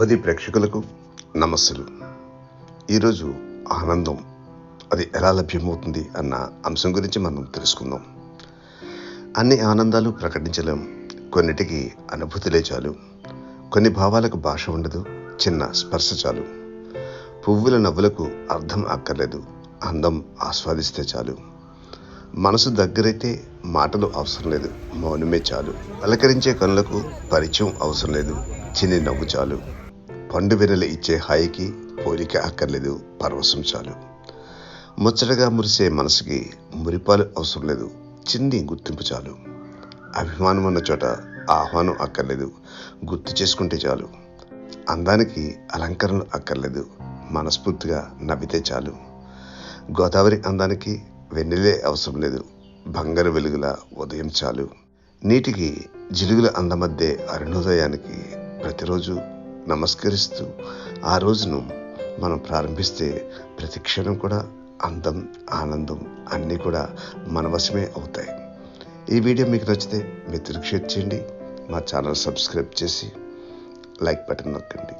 పది ప్రేక్షకులకు నమస్సులు. ఈరోజు ఆనందం అది ఎలా లభ్యమవుతుంది అన్న అంశం గురించి మనం తెలుసుకుందాం. అన్ని ఆనందాలు ప్రకటించలేం. కొన్నిటికి అనుభూతులే చాలు. కొన్ని భావాలకు భాష ఉండదు. చిన్న స్పర్శ చాలు. పువ్వుల నవ్వులకు అర్థం అక్కర్లేదు. అందం ఆస్వాదిస్తే చాలు. మనసు దగ్గరైతే మాటలు అవసరం లేదు. మౌనమే చాలు. పలకరించే కనులకు పరిచయం అవసరం లేదు. చిన్ని నవ్వు చాలు. పండు వెనెల ఇచ్చే హాయికి పోలిక అక్కర్లేదు పరవశం చాలు. ముచ్చటగా మురిసే మనసుకి మురిపాలు అవసరం లేదు చింది గుర్తింపు చాలు. అభిమానం ఉన్న చోట ఆహ్వానం అక్కర్లేదు గుర్తు చేసుకుంటే చాలు. అందానికి అలంకరణలు అక్కర్లేదు మనస్ఫూర్తిగా నవ్వితే చాలు. గోదావరి అందానికి వెన్నెలే అవసరం లేదు బంగారు వెలుగుల ఉదయం చాలు. నీటికి జిలుగుల అందమధ్య అరుణోదయానికి ప్రతిరోజు నమస్కరిస్తూ ఆ రోజును మనం ప్రారంభిస్తే ప్రతి క్షణం కూడా అందం ఆనందం అన్నీ కూడా మన వశమే అవుతాయి. ఈ వీడియో మీకు నచ్చితే మిత్రులకు షేర్ చేయండి. మా ఛానల్ సబ్స్క్రైబ్ చేసి లైక్ బటన్ నొక్కండి.